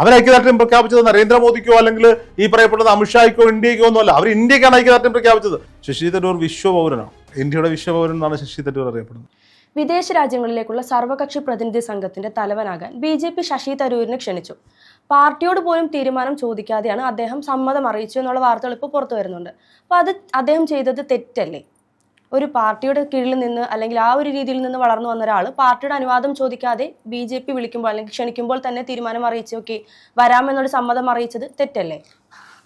അവർ ഐക്യദാർഢ്യം പ്രഖ്യാപിച്ചത് നരേന്ദ്രമോദിക്കോ അല്ലെങ്കിൽ ഈ പറയപ്പെടുന്ന അമിത്ഷായ്ക്കോ ഇന്ത്യക്കോ ഒന്നുമല്ല. അവർ ഇന്ത്യക്കാണ് ഐക്യദാർഢ്യം പ്രഖ്യാപിച്ചത്. ശശി തരൂർ വിശ്വപൗരനാണ്. ഇന്ത്യയുടെ വിശ്വപൗരൻ എന്നാണ് ശശി തരൂർ അറിയപ്പെടുന്നത്. വിദേശ രാജ്യങ്ങളിലേക്കുള്ള സർവകക്ഷി പ്രതിനിധി സംഘത്തിന്റെ തലവനാകാൻ ബി ജെ പി ശശി തരൂരിനെ ക്ഷണിച്ചു. പാർട്ടിയോട് പോലും തീരുമാനം ചോദിക്കാതെയാണ് അദ്ദേഹം സമ്മതം അറിയിച്ചു എന്നുള്ള വാർത്തകൾ ഇപ്പോൾ പുറത്തു വരുന്നുണ്ട്. അപ്പോൾ അത് അദ്ദേഹം ചെയ്തത് തെറ്റല്ലേ? ഒരു പാർട്ടിയുടെ കീഴിൽ നിന്ന് അല്ലെങ്കിൽ ആ ഒരു രീതിയിൽ നിന്ന് വളർന്നു വന്ന ഒരാൾ പാർട്ടിയുടെ അനുവാദം ചോദിക്കാതെ ബി ജെ പി വിളിക്കുമ്പോൾ അല്ലെങ്കിൽ ക്ഷണിക്കുമ്പോൾ തന്നെ തീരുമാനം അറിയിച്ചു ഓക്കെ വരാമെന്നൊരു സമ്മതം അറിയിച്ചത് തെറ്റല്ലേ?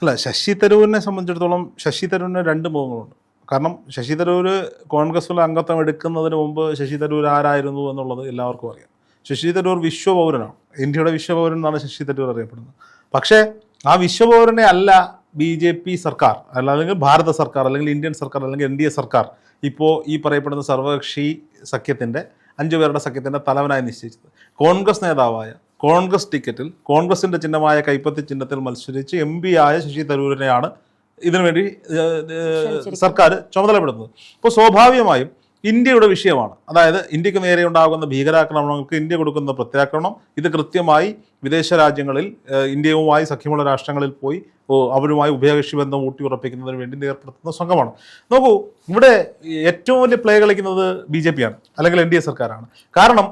അല്ല ശശി തരൂരിനെ സംബന്ധിച്ചിടത്തോളം ശശി തരൂരിന് രണ്ട് മുഖങ്ങളുണ്ട് കാരണം ശശി തരൂർ കോൺഗ്രസിലെ അംഗത്വം എടുക്കുന്നതിന് മുമ്പ് ശശി തരൂർ ആരായിരുന്നു എന്നുള്ളത് എല്ലാവർക്കും അറിയാം. ശശി തരൂർ വിശ്വപൗരനാണ്. ഇന്ത്യയുടെ വിശ്വപൗരൻ എന്നാണ് ശശി തരൂർ അറിയപ്പെടുന്നത്. പക്ഷേ ആ വിശ്വപൗരനെ അല്ല ബി ജെ പി സർക്കാർ അല്ല അല്ലെങ്കിൽ ഭാരത സർക്കാർ അല്ലെങ്കിൽ ഇന്ത്യൻ സർക്കാർ അല്ലെങ്കിൽ എൻ ഡി എ സർക്കാർ ഇപ്പോൾ ഈ പറയപ്പെടുന്ന സർവകക്ഷി സഖ്യത്തിന്റെ അഞ്ചു പേരുടെ സഖ്യത്തിന്റെ തലവനായി നിശ്ചയിച്ചത്. കോൺഗ്രസ് നേതാവായ കോൺഗ്രസ് ടിക്കറ്റിൽ കോൺഗ്രസിന്റെ ചിഹ്നമായ കൈപ്പത്തി ചിഹ്നത്തിൽ മത്സരിച്ച് എം പി ആയ ശശി തരൂരിനെയാണ് ഇതിനുവേണ്ടി സർക്കാർ ചുമതലപ്പെടുത്തുന്നത് അപ്പോൾ സ്വാഭാവികമായും ഇന്ത്യയുടെ വിഷയമാണ്. അതായത് ഇന്ത്യയ്ക്ക് നേരെ ഉണ്ടാകുന്ന ഭീകരാക്രമണങ്ങൾക്ക് ഇന്ത്യ കൊടുക്കുന്ന പ്രത്യാക്രമണം ഇത് കൃത്യമായി വിദേശ രാജ്യങ്ങളിൽ ഇന്ത്യയുമായി സഖ്യമുള്ള രാഷ്ട്രങ്ങളിൽ പോയി അവരുമായി ഉഭയകക്ഷി ബന്ധം ഊട്ടിയുറപ്പിക്കുന്നതിന് വേണ്ടി ഏർപ്പെടുത്തുന്ന സംഘമാണ്. നോക്കൂ ഇവിടെ ഏറ്റവും വലിയ പ്ലേ കളിക്കുന്നത് ബി ജെ പി ആണ് അല്ലെങ്കിൽ എൻ ഡി എ സർക്കാരാണ്. കാരണം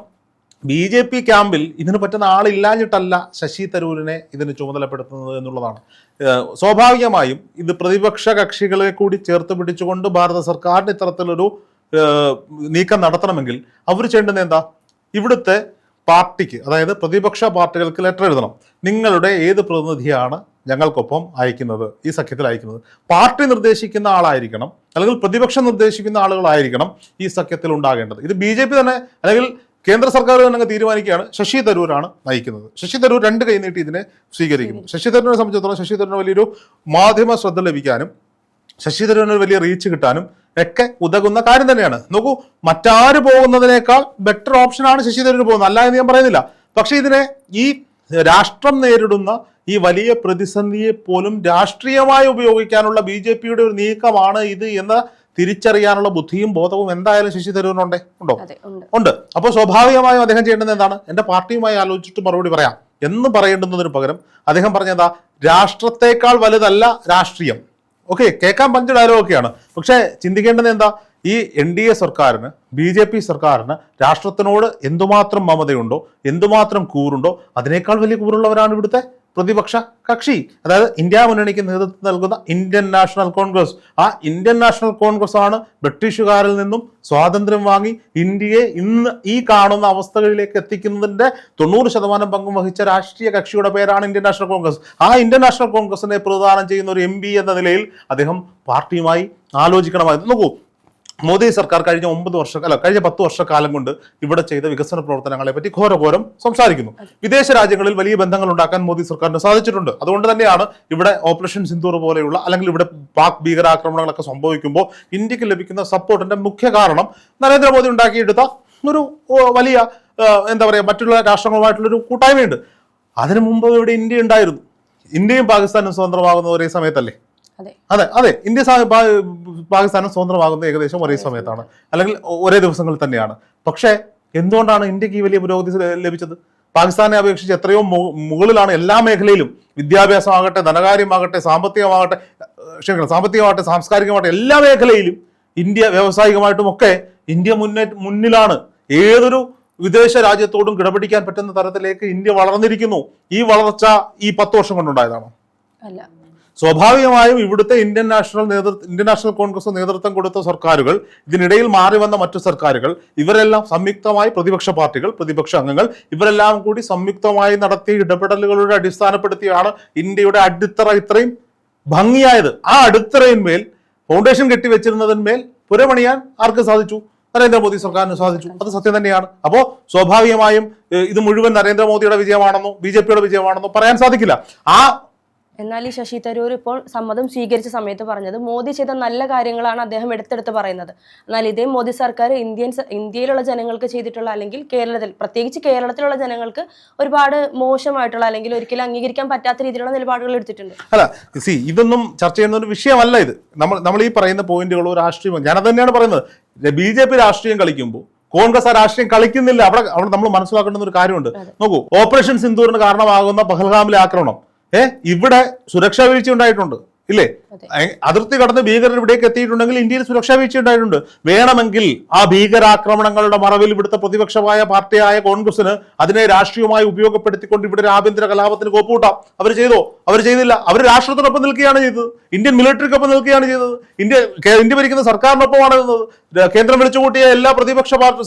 ബി ജെ പി ക്യാമ്പിൽ ഇതിന് പറ്റുന്ന ആളില്ലാഞ്ഞിട്ടല്ല ശശി തരൂരിനെ ഇതിന് ചുമതലപ്പെടുത്തുന്നത് എന്നുള്ളതാണ്. സ്വാഭാവികമായും ഇത് പ്രതിപക്ഷ കക്ഷികളെ കൂടി ചേർത്ത് പിടിച്ചുകൊണ്ട് ഭാരത സർക്കാരിന് ഇത്തരത്തിലൊരു നീക്കം നടത്തണമെങ്കിൽ അവർ ചെയ്യേണ്ടത് എന്താ? ഇവിടുത്തെ പാർട്ടിക്ക് അതായത് പ്രതിപക്ഷ പാർട്ടികൾക്ക് ലെറ്റർ എഴുതണം. നിങ്ങളുടെ ഏത് പ്രതിനിധിയാണ് ഞങ്ങൾക്കൊപ്പം അയക്കുന്നത്? ഈ സഖ്യത്തിൽ അയക്കുന്നത്. പാർട്ടി നിർദ്ദേശിക്കുന്ന ആളായിരിക്കണം അല്ലെങ്കിൽ പ്രതിപക്ഷം നിർദ്ദേശിക്കുന്ന ആളുകളായിരിക്കണം ഈ സഖ്യത്തിൽ ഉണ്ടാകേണ്ടത്. ഇത് ബി ജെ പി തന്നെ അല്ലെങ്കിൽ കേന്ദ്ര സർക്കാർ തന്നെ അങ്ങ് തീരുമാനിക്കുകയാണ്. ശശി തരൂരാണ് നയിക്കുന്നത്. ശശി തരൂർ രണ്ട് കൈ നീട്ടി ഇതിനെ സ്വീകരിക്കുന്നു. ശശി തരൂരിനെ സംബന്ധിച്ചിടത്തോളം ശശി തരൂരിന് വലിയൊരു മാധ്യമ ശ്രദ്ധ ലഭിക്കാനും ശശി തരൂരിന് വലിയ റീച്ച് കിട്ടാനും ഒക്കെ ഉതകുന്ന കാര്യം തന്നെയാണ്. നോക്കൂ മറ്റാര് പോകുന്നതിനേക്കാൾ ബെറ്റർ ഓപ്ഷനാണ് ശശി തരൂർ പോകുന്നത്. അല്ല എന്ന് ഞാൻ പറയുന്നില്ല. പക്ഷേ ഇതിനെ ഈ രാഷ്ട്രം നേരിടുന്ന ഈ വലിയ പ്രതിസന്ധിയെ പോലും രാഷ്ട്രീയമായി ഉപയോഗിക്കാനുള്ള ബി ജെ പിയുടെ ഒരു നീക്കമാണ് ഇത് എന്ന് തിരിച്ചറിയാനുള്ള ബുദ്ധിയും ബോധവും എന്തായാലും ശശി തരൂരിനുണ്ടേ. ഉണ്ടോ? ഉണ്ട്. ഉണ്ട്. അപ്പോൾ സ്വാഭാവികമായും അദ്ദേഹം ചെയ്യേണ്ടത് എന്താണ്? എന്റെ പാർട്ടിയുമായി ആലോചിച്ചിട്ട് മറുപടി പറയാം. എന്ന് പറയേണ്ടുന്നതിന് പകരം അദ്ദേഹം പറഞ്ഞതാ രാഷ്ട്രത്തെക്കാൾ വലുതല്ല രാഷ്ട്രീയം. ഓക്കെ കേൾക്കാൻ പഞ്ച ഡയലോഗൊക്കെയാണ് പക്ഷേ ചിന്തിക്കേണ്ടത് എന്താ? ഈ എൻ ഡി എ സർക്കാരിന് ബി ജെ പി സർക്കാരിന് രാഷ്ട്രത്തിനോട് എന്തുമാത്രം മമതയുണ്ടോ എന്തുമാത്രം കൂറുണ്ടോ അതിനേക്കാൾ വലിയ കൂറുള്ളവരാണ് ഇവിടുത്തെ പ്രതിപക്ഷ കക്ഷി. അതായത് ഇന്ത്യ മുന്നണിക്ക് നേതൃത്വം നൽകുന്ന ഇന്ത്യൻ നാഷണൽ കോൺഗ്രസ്. ആ ഇന്ത്യൻ നാഷണൽ കോൺഗ്രസ് ആണ് ബ്രിട്ടീഷുകാരിൽ നിന്നും സ്വാതന്ത്ര്യം വാങ്ങി ഇന്ത്യയെ ഇന്ന് ഈ കാണുന്ന അവസ്ഥകളിലേക്ക് എത്തിക്കുന്നതിന്റെ തൊണ്ണൂറ് ശതമാനം പങ്കും വഹിച്ച രാഷ്ട്രീയ കക്ഷിയുടെ പേരാണ് ഇന്ത്യൻ നാഷണൽ കോൺഗ്രസ്. ആ ഇന്ത്യൻ നാഷണൽ കോൺഗ്രസിനെ പ്രതിദാനം ചെയ്യുന്ന ഒരു എം എന്ന നിലയിൽ അദ്ദേഹം പാർട്ടിയുമായി ആലോചിക്കണമായിരുന്നു. നോക്കൂ മോദി സർക്കാർ കഴിഞ്ഞ ഒമ്പത് വർഷം അല്ല കഴിഞ്ഞ പത്ത് വർഷക്കാലം കൊണ്ട് ഇവിടെ ചെയ്ത വികസന പ്രവർത്തനങ്ങളെ പറ്റി ഘോരഘോരം സംസാരിക്കുന്നു. വിദേശ രാജ്യങ്ങളിൽ വലിയ ബന്ധങ്ങൾ ഉണ്ടാക്കാൻ മോദി സർക്കാരിന് സാധിച്ചിട്ടുണ്ട്. അതുകൊണ്ട് തന്നെയാണ് ഇവിടെ ഓപ്പറേഷൻ സിന്ദൂർ പോലെയുള്ള അല്ലെങ്കിൽ ഇവിടെ പാക് ഭീകരാക്രമണങ്ങളൊക്കെ സംഭവിക്കുമ്പോൾ ഇന്ത്യയ്ക്ക് ലഭിക്കുന്ന സപ്പോർട്ടിന്റെ മുഖ്യ കാരണം നരേന്ദ്രമോദി ഉണ്ടാക്കിയെടുത്ത ഒരു വലിയ എന്താ പറയുക മറ്റുള്ള രാഷ്ട്രങ്ങളുമായിട്ടുള്ളൊരു കൂട്ടായ്മയുണ്ട്. അതിനു മുമ്പ് ഇവിടെ ഇന്ത്യ ഉണ്ടായിരുന്നു. ഇന്ത്യയും പാകിസ്ഥാനും സ്വതന്ത്രമാകുന്ന ഒരേ സമയത്തല്ലേ? അതെ. അതെ ഇന്ത്യ പാകിസ്ഥാനും സ്വതന്ത്രമാകുന്നത് ഏകദേശം ഒരേ സമയത്താണ്. അല്ലെങ്കിൽ ഒരേ ദിവസങ്ങളിൽ തന്നെയാണ്. പക്ഷേ എന്തുകൊണ്ടാണ് ഇന്ത്യയ്ക്ക് ഈ വലിയ പുരോഗതി ലഭിച്ചത്? പാകിസ്ഥാനെ അപേക്ഷിച്ച് എത്രയോ മുകളിലാണ് എല്ലാ മേഖലയിലും വിദ്യാഭ്യാസമാകട്ടെ ധനകാര്യമാകട്ടെ സാമ്പത്തികമാകട്ടെ ക്ഷമിക്കണം സാമ്പത്തികമാകട്ടെ സാംസ്കാരികമാകട്ടെ എല്ലാ മേഖലയിലും ഇന്ത്യ വ്യാവസായികമായിട്ടും ഒക്കെ ഇന്ത്യ മുന്നേ മുന്നിലാണ്. ഏതൊരു വിദേശ രാജ്യത്തോടും കിടപിടിക്കാൻ പറ്റുന്ന തരത്തിലേക്ക് ഇന്ത്യ വളർന്നിരിക്കുന്നു. ഈ വളർച്ച ഈ പത്ത് വർഷം കൊണ്ടുണ്ടായതാണോ. അല്ല. സ്വാഭാവികമായും ഇവിടുത്തെ ഇന്ത്യൻ നാഷണൽ നേതൃത്വം ഇന്ത്യൻ നാഷണൽ കോൺഗ്രസ് നേതൃത്വം കൊടുത്ത സർക്കാരുകൾ ഇതിനിടയിൽ മാറി വന്ന മറ്റു സർക്കാരുകൾ ഇവരെല്ലാം സംയുക്തമായി പ്രതിപക്ഷ പാർട്ടികൾ പ്രതിപക്ഷ അംഗങ്ങൾ ഇവരെല്ലാം കൂടി സംയുക്തമായി നടത്തിയ ഇടപെടലുകളുടെ അടിസ്ഥാനപ്പെടുത്തിയാണ് ഇന്ത്യയുടെ അടിത്തറ ഇത്രയും ഭംഗിയായത്. ആ അടിത്തറയിന്മേൽ ഫൗണ്ടേഷൻ കെട്ടിവെച്ചിരുന്നതിന്മേൽ പുരമണിയാൻ ആർക്ക് സാധിച്ചു? നരേന്ദ്രമോദി സർക്കാരിന് സാധിച്ചു. അത് സത്യം തന്നെയാണ്. അപ്പോൾ സ്വാഭാവികമായും ഇത് മുഴുവൻ നരേന്ദ്രമോദിയുടെ വിജയമാണെന്നോ ബി ജെ പിയുടെ വിജയമാണെന്നോ പറയാൻ സാധിക്കില്ല. ആ എന്നാൽ ഈ ശശി തരൂർ ഇപ്പോൾ സമ്മതം സ്വീകരിച്ച സമയത്ത് പറഞ്ഞത് മോദി ചെയ്ത നല്ല കാര്യങ്ങളാണ് അദ്ദേഹം എടുത്തെടുത്ത് പറയുന്നത്. എന്നാൽ ഇതേ മോദി സർക്കാർ ഇന്ത്യൻ ഇന്ത്യയിലുള്ള ജനങ്ങൾക്ക് ചെയ്തിട്ടുള്ള അല്ലെങ്കിൽ കേരളത്തിൽ പ്രത്യേകിച്ച് കേരളത്തിലുള്ള ജനങ്ങൾക്ക് ഒരുപാട് മോശമായിട്ടുള്ള അല്ലെങ്കിൽ ഒരിക്കലും അംഗീകരിക്കാൻ പറ്റാത്ത രീതിയിലുള്ള നിലപാടുകൾ എടുത്തിട്ടുണ്ട്. അല്ല സി ഇതൊന്നും ചർച്ച ചെയ്യുന്ന ഒരു വിഷയമല്ല ഇത്. നമ്മൾ നമ്മൾ ഈ പറയുന്ന പോയിന്റുകളോ രാഷ്ട്രീയമോ ഞാനത് തന്നെയാണ് പറയുന്നത്. ബി ജെ പി രാഷ്ട്രീയം കളിക്കുമ്പോൾ കോൺഗ്രസ് ആ രാഷ്ട്രീയം കളിക്കുന്നില്ല. അവിടെ അവിടെ നമ്മൾ മനസ്സിലാക്കേണ്ടുന്ന ഒരു കാര്യമുണ്ട്. നോക്കൂ ഓപ്പറേഷൻ സിന്ദൂറിന് കാരണമാകുന്ന പഹൽഗാമിലെ ആക്രമണം. ഏ? ഇവിടെ സുരക്ഷാ വീഴ്ച ഉണ്ടായിട്ടുണ്ട്. ഇല്ലേ? അതിർത്തി കടന്ന് ഭീകരർ ഇവിടേക്ക് എത്തിയിട്ടുണ്ടെങ്കിൽ ഇന്ത്യയിൽ സുരക്ഷാ വീഴ്ച ഉണ്ടായിട്ടുണ്ട്. വേണമെങ്കിൽ ആ ഭീകരാക്രമണങ്ങളുടെ മറവിൽ ഇവിടുത്തെ പ്രതിപക്ഷമായ പാർട്ടിയായ കോൺഗ്രസിന് അതിനെ രാഷ്ട്രീയമായി ഉപയോഗപ്പെടുത്തിക്കൊണ്ട് ഇവിടെ ആഭ്യന്തര കലാപത്തിന് കോപ്പുകൂട്ടാം. അവർ ചെയ്തോ? അവർ ചെയ്തില്ല. അവർ രാഷ്ട്രത്തിനൊപ്പം നിൽക്കുകയാണ് ചെയ്തത്. ഇന്ത്യൻ മിലിറ്ററിക്കൊപ്പം നിൽക്കുകയാണ് ചെയ്തത്. ഇന്ത്യ ഇന്ത്യ ഭരിക്കുന്ന സർക്കാരിനൊപ്പമാണ് നിന്നത്. കേന്ദ്രം വിളിച്ചുകൂട്ടിയ എല്ലാ പ്രതിപക്ഷ പാർട്ടി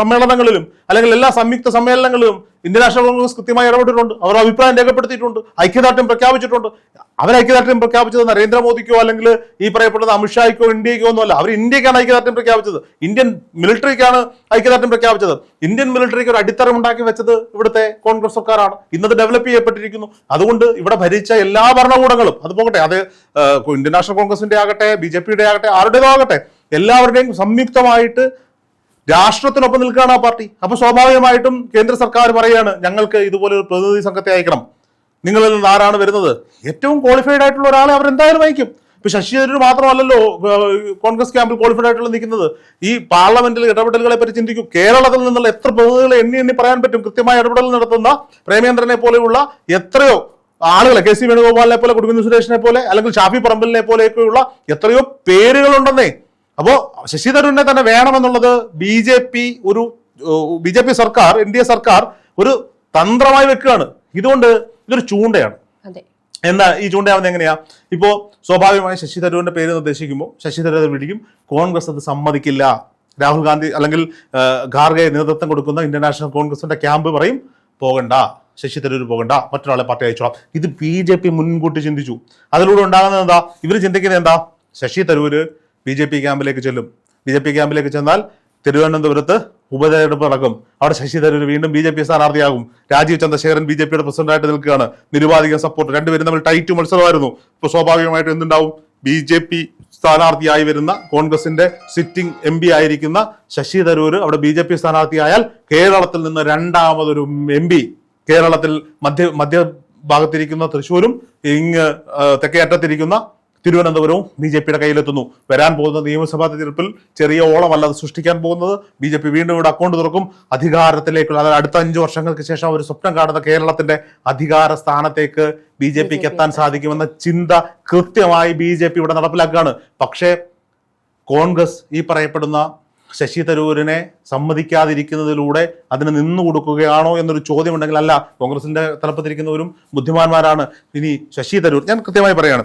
സമ്മേളനങ്ങളിലും അല്ലെങ്കിൽ എല്ലാ സംയുക്ത സമ്മേളനങ്ങളിലും ഇന്ത്യൻ നാഷണൽ കോൺഗ്രസ് കൃത്യമായി ഇടപെട്ടിട്ടുണ്ട്. അവർ അഭിപ്രായം രേഖപ്പെടുത്തിയിട്ടുണ്ട്. ഐക്യദാർഢ്യം പ്രഖ്യാപിച്ചിട്ടുണ്ട്. അവർ ഐക്യദാർഢ്യം പ്രഖ്യാപിച്ചത് നരേന്ദ്രമോദിക്കോ അല്ലെങ്കിൽ ഈ പറയപ്പെടുന്ന അമിത്ഷായ്ക്കോ ഇന്ത്യക്കോ ഒന്നുമല്ല. അവർ ഇന്ത്യക്കാണ് ഐക്യദാർഢ്യം പ്രഖ്യാപിച്ചത്. ഇന്ത്യൻ മിലിറ്ററിക്കാണ് ഐക്യദാർഢ്യം പ്രഖ്യാപിച്ചത്. ഇന്ത്യൻ മിലിറ്ററിക്ക് ഒരു അടിത്തറ ഉണ്ടാക്കി വെച്ചത് ഇവിടുത്തെ കോൺഗ്രസ് സർക്കാരാണ്. ഇന്നത് ഡെവലപ്പ് ചെയ്യപ്പെട്ടിരിക്കുന്നു. അതുകൊണ്ട് ഇവിടെ ഭരിച്ച എല്ലാ ഭരണകൂടങ്ങളും അത് പോകട്ടെ അത് ഇന്ത്യൻ നാഷണൽ കോൺഗ്രസിന്റെ ആകട്ടെ ബി ജെ പിയുടെ ആകട്ടെ ആരുടേതോ ആകട്ടെ എല്ലാവരുടെയും സംയുക്തമായിട്ട് രാഷ്ട്രത്തിനൊപ്പം നിൽക്കുകയാണ് ആ പാർട്ടി. അപ്പൊ സ്വാഭാവികമായിട്ടും കേന്ദ്ര സർക്കാർ പറയാണ് ഞങ്ങൾക്ക് ഇതുപോലെ ഒരു പ്രതിനിധി സംഘത്തെ അയക്കണം. നിങ്ങളിൽ നിന്ന് ആരാണ് വരുന്നത്? ഏറ്റവും ക്വാളിഫൈഡ് ആയിട്ടുള്ള ഒരാളെ അവർ എന്തായാലും ഇപ്പൊ ശശി തരൂർ മാത്രമല്ലല്ലോ കോൺഗ്രസ് ക്യാമ്പിൽ ക്വാളിഫൈഡ് ആയിട്ടുള്ള നിൽക്കുന്നത്. ഈ പാർലമെന്റിൽ ഇടപെടലുകളെ പറ്റി ചിന്തിക്കും. കേരളത്തിൽ നിന്നുള്ള എത്ര പ്രതിനിധികളെ എണ്ണി എണ്ണി പറയാൻ പറ്റും? കൃത്യമായ ഇടപെടൽ നടത്തുന്ന പ്രേമേന്ദ്രനെ പോലെയുള്ള എത്രയോ ആളുകളെ കെ സി വേണുഗോപാലിനെ പോലെ കുടുംബ സുരേഷിനെ പോലെ അല്ലെങ്കിൽ ഷാഫി പറമ്പലിനെ പോലെയൊക്കെയുള്ള എത്രയോ പേരുകളുണ്ടെന്നേ. അപ്പോ ശശി തരൂരിനെ തന്നെ വേണമെന്നുള്ളത് ബി ജെ പി ഒരു ബി ജെ പി സർക്കാർ എൻ ഡി എ സർക്കാർ ഒരു തന്ത്രമായി വെക്കുകയാണ്. ഇതുകൊണ്ട് ഇതൊരു ചൂണ്ടയാണ്. എന്താ ഈ ചൂണ്ടയാവുന്നത് എങ്ങനെയാ? ഇപ്പോ സ്വാഭാവികമായി ശശി തരൂരിന്റെ പേര് നിർദ്ദേശിക്കുമ്പോൾ ശശി തരൂർ വിളിക്കും കോൺഗ്രസ് അത് സമ്മതിക്കില്ല. രാഹുൽ ഗാന്ധി അല്ലെങ്കിൽ ഖാർഗെ നേതൃത്വം കൊടുക്കുന്ന ഇന്റർനാഷണൽ നാഷണൽ കോൺഗ്രസിന്റെ ക്യാമ്പ് പറയും പോകണ്ട ശശി തരൂർ പോകണ്ട മറ്റൊരാളെ പാർട്ടി അയച്ചോളാം. ഇത് ബി ജെ പി മുൻകൂട്ടി ചിന്തിച്ചു. അതിലൂടെ ഉണ്ടാകുന്നത് എന്താ? ഇവർ ചിന്തിക്കുന്നത് എന്താ? Shashi Tharoor B J P ക്യാമ്പിലേക്ക് ചെല്ലും. ബി ജെ പി ക്യാമ്പിലേക്ക് ചെന്നാൽ തിരുവനന്തപുരത്ത് ഉപതെരഞ്ഞെടുപ്പ് നടക്കും. അവിടെ ശശി തരൂർ വീണ്ടും ബി ജെ പി സ്ഥാനാർത്ഥിയാകും. രാജീവ് ചന്ദ്രശേഖരൻ ബി ജെ പിയുടെ പ്രസിഡന്റായിട്ട് നിൽക്കുകയാണ്. നിരുപാധിക സപ്പോർട്ട് രണ്ടുപേരും തമ്മിൽ ടൈറ്റ് മത്സരമായിരുന്നു. ഇപ്പോൾ സ്വാഭാവികമായിട്ട് എന്തുണ്ടാവും? ബി ജെ പി സ്ഥാനാർത്ഥിയായി വരുന്ന കോൺഗ്രസിന്റെ സിറ്റിംഗ് എം പി ആയിരിക്കുന്ന ശശി തരൂർ അവിടെ ബി ജെ പി സ്ഥാനാർത്ഥിയായാൽ കേരളത്തിൽ നിന്ന് രണ്ടാമതൊരു എം പി കേരളത്തിൽ മധ്യ മധ്യ ഭാഗത്തിരിക്കുന്ന തൃശ്ശൂരും ഇങ്ങ് തെക്കേ അറ്റത്തിരിക്കുന്ന തിരുവനന്തപുരവും ബി ജെ പിയുടെ കയ്യിലെത്തുന്നു. വരാൻ പോകുന്ന നിയമസഭാ തെരഞ്ഞെടുപ്പിൽ ചെറിയ ഓളമല്ല അത് സൃഷ്ടിക്കാൻ പോകുന്നത്. ബി ജെ പി വീണ്ടും ഇവിടെ അക്കൗണ്ട് തുറക്കും. അധികാരത്തിലേക്കുള്ള അതായത് അടുത്ത അഞ്ച് വർഷങ്ങൾക്ക് ശേഷം ഒരു സ്വപ്നം കാണുന്ന കേരളത്തിന്റെ അധികാര സ്ഥാനത്തേക്ക് ബി ജെ പിക്ക് എത്താൻ സാധിക്കുമെന്ന ചിന്ത കൃത്യമായി ബി ജെ പി ഇവിടെ നടപ്പിലാക്കുകയാണ്. പക്ഷേ കോൺഗ്രസ് ഈ പറയപ്പെടുന്ന ശശി തരൂരിനെ സമ്മതിക്കാതിരിക്കുന്നതിലൂടെ അതിന് നിന്നു കൊടുക്കുകയാണോ എന്നൊരു ചോദ്യം ഉണ്ടെങ്കിൽ അല്ല കോൺഗ്രസിന്റെ തലപ്പത്തിരിക്കുന്നവരും ബുദ്ധിമാന്മാരാണ്. ഇനി ശശി തരൂർ ഞാൻ കൃത്യമായി പറയാണ്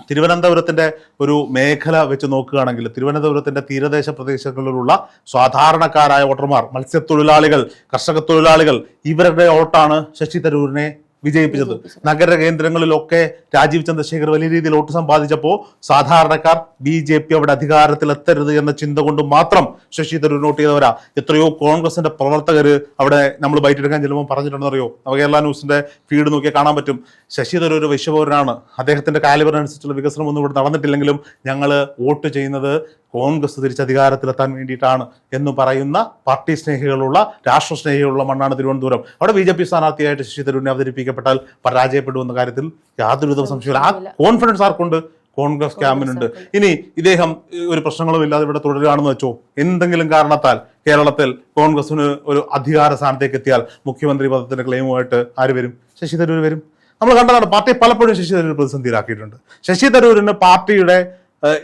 തിരുവനന്തപുരത്തിന്റെ ഒരു മേഖല വെച്ച് നോക്കുകയാണെങ്കിൽ തിരുവനന്തപുരത്തിന്റെ തീരദേശ പ്രദേശങ്ങളിലുള്ള സാധാരണക്കാരായ വോട്ടർമാർ മത്സ്യത്തൊഴിലാളികൾ കർഷക തൊഴിലാളികൾ ഇവരുടെ വോട്ടാണ് ശശി തരൂരിനെ വിജയിപ്പിച്ചത്. നഗര കേന്ദ്രങ്ങളിലൊക്കെ രാജീവ് ചന്ദ്രശേഖർ വലിയ രീതിയിൽ വോട്ട് സമ്പാദിച്ചപ്പോൾ സാധാരണക്കാർ ബി ജെ പി അവിടെ അധികാരത്തിൽ എത്തരുത് എന്ന ചിന്ത കൊണ്ട് മാത്രം ശശി തരൂർ നോട്ട് ചെയ്തവരാ. എത്രയോ കോൺഗ്രസിന്റെ പ്രവർത്തകർ അവിടെ നമ്മൾ ബൈറ്റെടുക്കാൻ ചെല്ലുമ്പോൾ പറഞ്ഞിട്ടുണ്ടെന്നറിയോ? നവകേരള ന്യൂസിന്റെ ഫീഡ് നോക്കിയാൽ കാണാൻ പറ്റും. ശശി തരൂർ വിശ്വപൗരനാണ്. അദ്ദേഹത്തിന്റെ കാലിബറിനനുസരിച്ചുള്ള വികസനം ഒന്നും ഇവിടെ നടന്നിട്ടില്ലെങ്കിലും ഞങ്ങൾ വോട്ട് ചെയ്യുന്നത് കോൺഗ്രസ് തിരിച്ചധികാരത്തിലെത്താൻ വേണ്ടിയിട്ടാണ് എന്ന് പറയുന്ന പാർട്ടി സ്നേഹികളുള്ള രാഷ്ട്ര സ്നേഹികളുള്ള മണ്ണാണ് തിരുവനന്തപുരം. അവിടെ ബി ജെ പി സ്ഥാനാർത്ഥിയായിട്ട് ശശി തരൂരിനെ അവതരിപ്പിക്കപ്പെട്ടാൽ പരാജയപ്പെടുമെന്ന കാര്യത്തിൽ യാതൊരുവിധ സംശയമില്ല ആ കോൺഫിഡൻസ് ആർക്കുണ്ട്? കോൺഗ്രസ് ക്യാമ്പിനുണ്ട്. ഇനി ഇദ്ദേഹം ഒരു പ്രശ്നങ്ങളും ഇല്ലാതെ ഇവിടെ തുടരുകയാണെന്ന് വെച്ചോ? എന്തെങ്കിലും കാരണത്താൽ കേരളത്തിൽ കോൺഗ്രസിന് ഒരു അധികാര സ്ഥാനത്തേക്ക് എത്തിയാൽ മുഖ്യമന്ത്രി പദത്തിന്റെ ക്ലെയിമുമായിട്ട് ആര് വരും? ശശി തരൂർ വരും. നമ്മൾ കണ്ടതാണ് പാർട്ടി പലപ്പോഴും ശശി തരൂർ പ്രതിസന്ധിയിലാക്കിയിട്ടുണ്ട്. ശശി തരൂരിന് പാർട്ടിയുടെ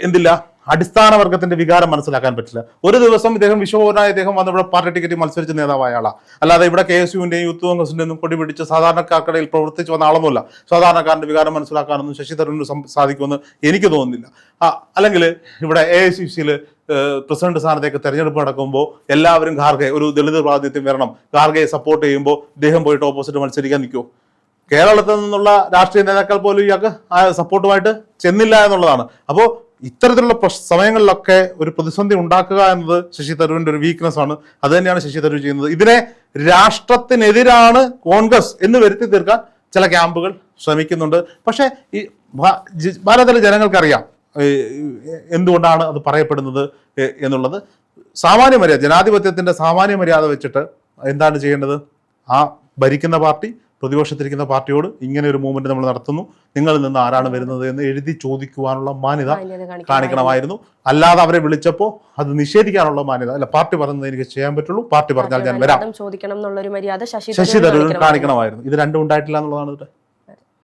എന്തില്ല? അടിസ്ഥാന വർഗത്തിന്റെ വികാരം മനസ്സിലാക്കാൻ പറ്റില്ല. ഒരു ദിവസം ഇദ്ദേഹം വിശ്വപൗരനായ ഇദ്ദേഹം വന്ന് ഇവിടെ പാർട്ടി ടിക്കറ്റ് മത്സരിച്ച നേതാവായ ആളാ. അല്ലാതെ ഇവിടെ കെ എസ് യുവിന്റെയും യൂത്ത് കോൺഗ്രസിന്റെയും ഒന്നും കൊടി പിടിച്ച് സാധാരണക്കാർക്കിടയിൽ പ്രവർത്തിച്ചു വന്ന ആളൊന്നുമല്ല. സാധാരണക്കാരന്റെ വികാരം മനസ്സിലാക്കാനൊന്നും ശശി തരൂരിന് സാധിക്കുമെന്ന് എനിക്ക് തോന്നുന്നില്ല. അല്ലെങ്കിൽ ഇവിടെ എ ഐ സി പ്രസിഡന്റ് സ്ഥാനത്തേക്ക് തെരഞ്ഞെടുപ്പ് നടക്കുമ്പോൾ എല്ലാവരും ഖാർഗെ ഒരു ദളിത് പ്രാതിനിധ്യം വരണം. ഖാർഗയെ സപ്പോർട്ട് ചെയ്യുമ്പോൾ ഇദ്ദേഹം പോയിട്ട് ഓപ്പോസിറ്റ് മത്സരിക്കാൻ നിൽക്കുമോ കേരളത്തിൽ നിന്നുള്ള രാഷ്ട്രീയ നേതാക്കൾ പോലും ഇയാൾക്ക് സപ്പോർട്ടുമായിട്ട് ചെന്നില്ല എന്നുള്ളതാണ്. അപ്പോൾ ഇത്തരത്തിലുള്ള സമയങ്ങളിലൊക്കെ ഒരു പ്രതിസന്ധി ഉണ്ടാക്കുക എന്നത് ശശി തരൂരിന്റെ ഒരു വീക്ക്നെസ് ആണ്. അത് തന്നെയാണ് ശശി തരൂർ ചെയ്യുന്നത്. ഇതിനെ രാഷ്ട്രത്തിനെതിരാണ് കോൺഗ്രസ് എന്ന് വരുത്തി തീർക്കാൻ ചില ക്യാമ്പുകൾ ശ്രമിക്കുന്നുണ്ട്. പക്ഷേ ഈ ഭാരതത്തിലെ ജനങ്ങൾക്കറിയാം എന്തുകൊണ്ടാണ് അത് പറയപ്പെടുന്നത് എന്നുള്ളത്. സാമാന്യ മര്യാദ ജനാധിപത്യത്തിന്റെ സാമാന്യ മര്യാദ വെച്ചിട്ട് എന്താണ് ചെയ്യേണ്ടത്? ആ ഭരിക്കുന്ന പാർട്ടി പ്രതിപക്ഷത്തിരിക്കുന്ന പാർട്ടിയോട് ഇങ്ങനെ ഒരു മൂവ്മെന്റ് നമ്മൾ നടത്തുന്നു. നിങ്ങളിൽ നിന്ന് ആരാണ് വരുന്നത് എന്ന് എഴുതി ചോദിക്കുവാനുള്ള മാന്യത മാന്യത കാണിക്കണം കാണിക്കണമായിരുന്നു. അല്ലാതെ അവരെ വിളിച്ചപ്പോൾ അത് നിഷേധിക്കാനുള്ള മാന്യത. അല്ല പാർട്ടി പറയുന്നത് എനിക്ക് ചെയ്യാൻ പറ്റുള്ളൂ. പാർട്ടി പറഞ്ഞാൽ ഞാൻ വരാം. ചോദിക്കണം എന്നുള്ള ഒരു മര്യാദ ശശി തരൂർ തരൂർ കാണിക്കണം. കാണിക്കണമായിരുന്നു. ഇത് രണ്ടും ഉണ്ടായിട്ടില്ല എന്നുള്ളതാണ് ഇതിന്റെ